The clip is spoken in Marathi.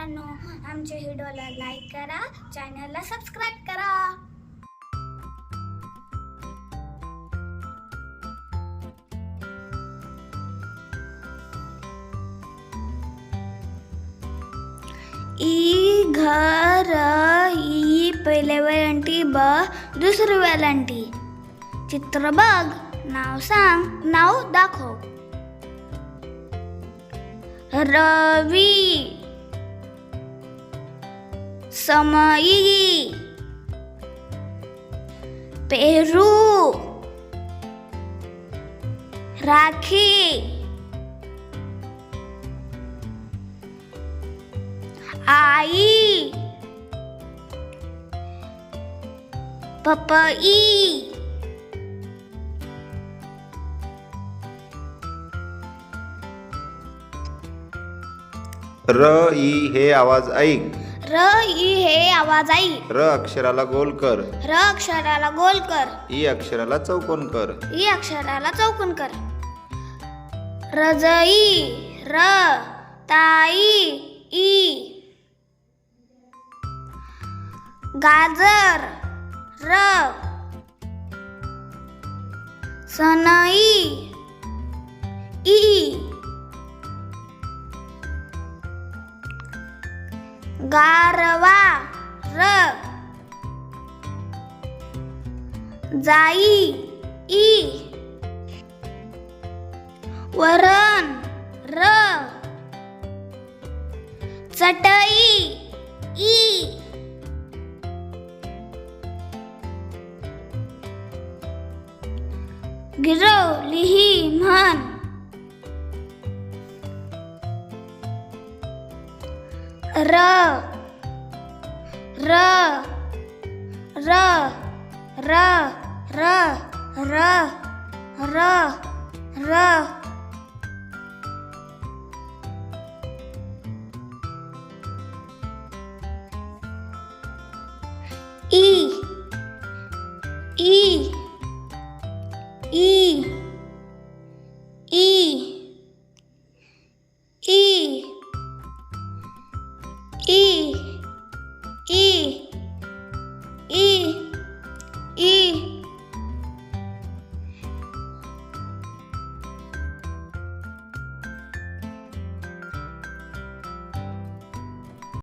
मित्रांनो आमच्या व्हिडिओला लाईक करा चॅनलला सबस्क्राईब करा. ई घर ई पहिले वेलांटी ब दुसरी वेलांटी चित्र बघ नाव सांग नाव दाखव. रवी. समई पेरू राखी आई पपई र ई हे आवाज ऐक र ई हे आवाज आई र अक्षराला गोल कर. र अक्षराला गोल कर. ई अक्षराला चौकोन कर. ई अक्षराला चौकून कर. रजई र ताई ई गाजर र. सनई गारवा र जाई ई. वरण र. चटई ई. गिरव लिही म्हण. र र र र र र र र ई ई E